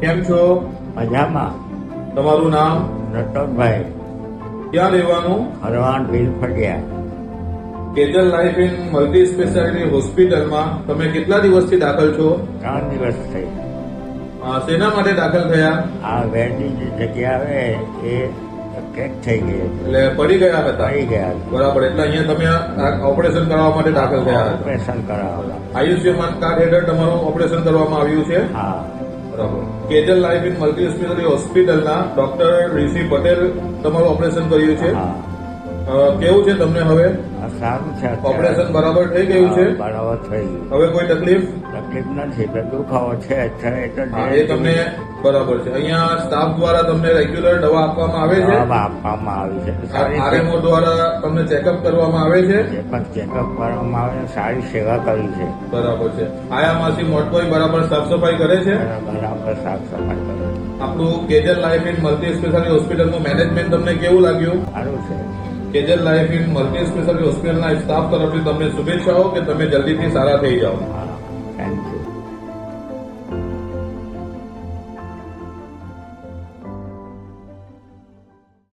કેમ છો? મજામાં. તમારું નામ? નટોરભાઈ ક્યાં રહેવાનું? Harvan Bhil Faliya. Kejal lifeline multi speciality હોસ્પિટલમાં તમે કેટલા દિવસથી દાખલ છો? ત્રણ દિવસ થઈ. શેના માટે દાખલ થયા? આ વેરની જે જગ્યા આવે એ કેક થઈ ગઈ એટલે પડી ગયા હતા? પડી ગયા બરાબર એટલે અહીંયા તમે ઓપરેશન કરાવવા માટે દાખલ થયા ઓપરેશન કરાવવા. આયુષ્યમાન કાર્ડ હેઠળ તમારું ઓપરેશન કરવામાં આવ્યું છે? હા. Kejal lifeline multi speciality હોસ્પિટલના ડોક્ટર ઋષિ પટેલ તમારું ઓપરેશન કર્યું છે. કેવું છે તમને હવે? સારું છે. ઓપરેશન બરાબર થઈ ગયું છે? બરાબર થઈ ગયું. હવે કોઈ તકલીફ? તકલીફ નથી પણ દુખાવો છે છે એટલે એ તમને બરાબર છે. અહીંયા સ્ટાફ દ્વારા તમને રેગ્યુલર દવા આપવામાં આવે છે? દવા આપવામાં આવી છે. આરએમઓ દ્વારા તમને ચેકઅપ કરવામાં આવે છે? પણ ચેકઅપ કરવામાં આવે સારી સેવા કરી છે. બરાબર છે. આયામાંથી મોટભાઈ બરાબર સાફ સફાઈ કરે છે? બરાબર સાફ સફાઈ કરે આપણું Kejal lifeline multi speciality હોસ્પિટલનું મેનેજમેન્ટ તમને કેવું લાગ્યું? સારું છે. Kejal lifeline multi speciality હોસ્પિટલના સ્ટાફ તરફથી તમને શુભેચ્છાઓ કે તમે જલ્દીથી સારા થઈ જાઓ.